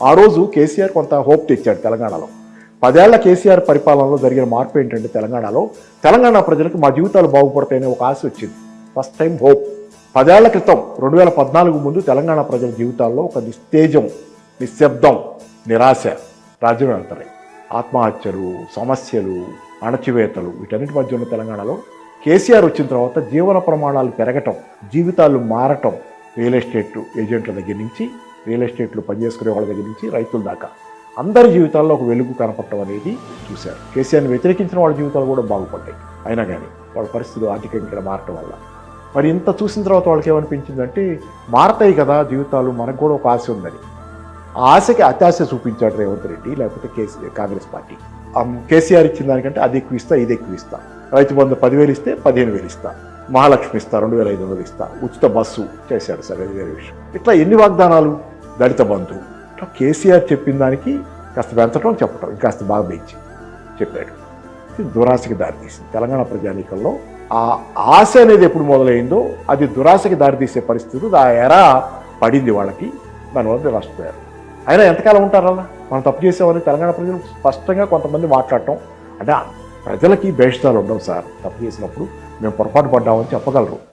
ఆ రోజు కేసీఆర్ కొంత హోప్ తెచ్చాడు తెలంగాణలో. పదేళ్ళ కేసీఆర్ పరిపాలనలో జరిగిన మార్పు ఏంటంటే తెలంగాణలో తెలంగాణ ప్రజలకు మా జీవితాలు బాగుపడతాయనే ఒక ఆశ వచ్చింది. ఫస్ట్ టైం హోప్ పదేళ్ళ క్రితం రెండు వేల పద్నాలుగు ముందు తెలంగాణ ప్రజల జీవితాల్లో ఒక నిస్తేజం నిశ్శబ్దం నిరాశ రాజ్యం వెళ్తాయి ఆత్మహత్యలు సమస్యలు అణచివేతలు వీటన్నిటి మధ్య ఉన్న తెలంగాణలో కేసీఆర్ వచ్చిన తర్వాత జీవన ప్రమాణాలు పెరగటం జీవితాలు మారటం రియల్ ఎస్టేట్ ఏజెంట్ల దగ్గర నుంచి రియల్ ఎస్టేట్లో పనిచేసుకునే వాళ్ళ దగ్గర నుంచి రైతుల దాకా అందరి జీవితాల్లో ఒక వెలుగు కనపడటం అనేది చూశారు. కేసీఆర్ని వ్యతిరేకించిన వాళ్ళ జీవితాలు కూడా బాగుపడ్డాయి. అయినా కానీ వాళ్ళ పరిస్థితులు ఆర్థికంగా మారటం వల్ల. మరి ఇంత చూసిన తర్వాత వాళ్ళకి ఏమనిపించిందంటే మారతాయి కదా జీవితాలు మనకు కూడా ఒక ఆశ ఉందని. ఆ ఆశకి అత్యాశ చూపించాడు రేవంత్ రెడ్డి లేకపోతే కేసీ కాంగ్రెస్ పార్టీ. కేసీఆర్ ఇచ్చిన దానికంటే అది ఎక్కువ ఇస్తా ఇది ఎక్కువ ఇస్తా. రైతు బంధు పదివేలు ఇస్తే పదిహేను వేలు ఇస్తా. మహాలక్ష్మి ఇస్తా రెండు వేల ఐదు వందలు ఇస్తా. ఉచిత బస్సు చేశాడు సరే అది వేరే విషయం ఇట్లా ఎన్ని వాగ్దానాలు? దళిత బంధు కేసీఆర్ చెప్పిన దానికి కాస్త పెంచడం చెప్పడం ఇంకాస్త బాగా పెంచి చెప్పాడు. ఇది దురాశకి దారితీసింది. తెలంగాణ ప్రజానీకంలో ఆ ఆశ అనేది ఎప్పుడు మొదలైందో అది దురాశకి దారితీసే పరిస్థితి ఆ ఎరా పడింది వాళ్ళకి. దానివల్ల నష్టపోయారు అయినా ఎంతకాలం ఉంటారు అలా మనం తప్పు చేసామని తెలంగాణ ప్రజలు స్పష్టంగా కొంతమంది మాట్లాడటం. అంటే ప్రజలకి బేషితాలు ఉండవు సార్. తప్పు చేసినప్పుడు మేము పొరపాటు పడ్డామని చెప్పగలరు.